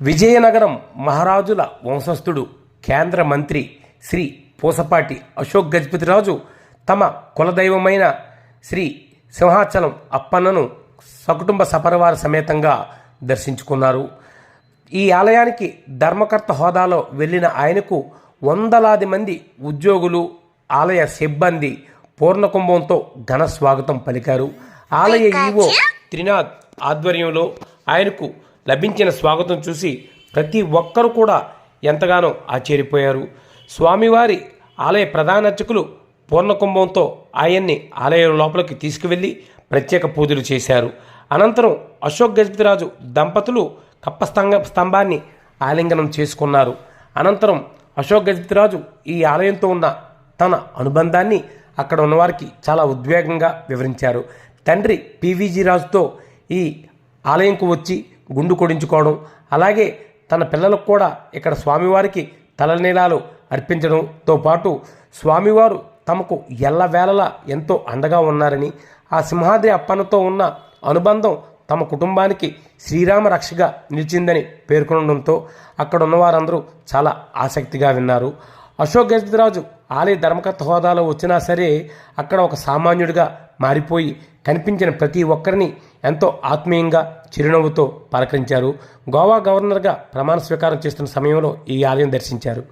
విజయనగరం మహారాజుల వంశస్థుడు కేంద్ర మంత్రి శ్రీ పూసపాటి అశోక్ గజపతిరాజు తమ కులదైవమైన శ్రీ సింహాచలం అప్పన్నను సకుటుంబ సపరివార సమేతంగా దర్శించుకున్నారు. ఈ ఆలయానికి ధర్మకర్త హోదాలో వెళ్ళిన ఆయనకు వందలాది మంది ఉద్యోగులు ఆలయ సిబ్బంది పూర్ణకుంభంతో ఘన స్వాగతం పలికారు. ఆలయ ఈవో త్రినాథ్ ఆధ్వర్యంలో ఆయనకు లభించిన స్వాగతం చూసి ప్రతి ఒక్కరూ కూడా ఎంతగానో ఆశ్చర్యపోయారు. స్వామివారి ఆలయ ప్రధాన అర్చకులు పూర్ణకుంభంతో ఆయన్ని ఆలయం లోపలికి తీసుకువెళ్ళి ప్రత్యేక పూజలు చేశారు. అనంతరం అశోక్ గజపతిరాజు దంపతులు కప్పస్తంభ స్తంభాన్ని ఆలింగనం చేసుకున్నారు. అనంతరం అశోక్ గజపతిరాజు ఈ ఆలయంతో ఉన్న తన అనుబంధాన్ని అక్కడ ఉన్నవారికి చాలా ఉద్వేగంగా వివరించారు. తండ్రి పీవీజీ రాజుతో ఈ ఆలయంకు వచ్చి గుండు కొడించుకోవడం అలాగే తన పిల్లలకు కూడా ఇక్కడ స్వామివారికి తలనీలాలు అర్పించడంతో పాటు స్వామివారు తమకు ఎల్లవేళలా ఎంతో అండగా ఉన్నారని ఆ సింహాద్రి అప్పన్నతో ఉన్న అనుబంధం తమ కుటుంబానికి శ్రీరామ రక్షగా నిలిచిందని పేర్కొనడంతో అక్కడ ఉన్నవారందరూ చాలా ఆసక్తిగా విన్నారు. అశోక్ గజరాజు ఆలయ ధర్మకర్త హోదాలో వచ్చినా సరే అక్కడ ఒక సామాన్యుడిగా మారిపోయి కనిపించిన ప్రతి ఒక్కరిని ఎంతో ఆత్మీయంగా చిరునవ్వుతో పలకరించారు. గోవా గవర్నర్గా ప్రమాణ స్వీకారం చేస్తున్న సమయంలో ఈ ఆలయం దర్శించారు.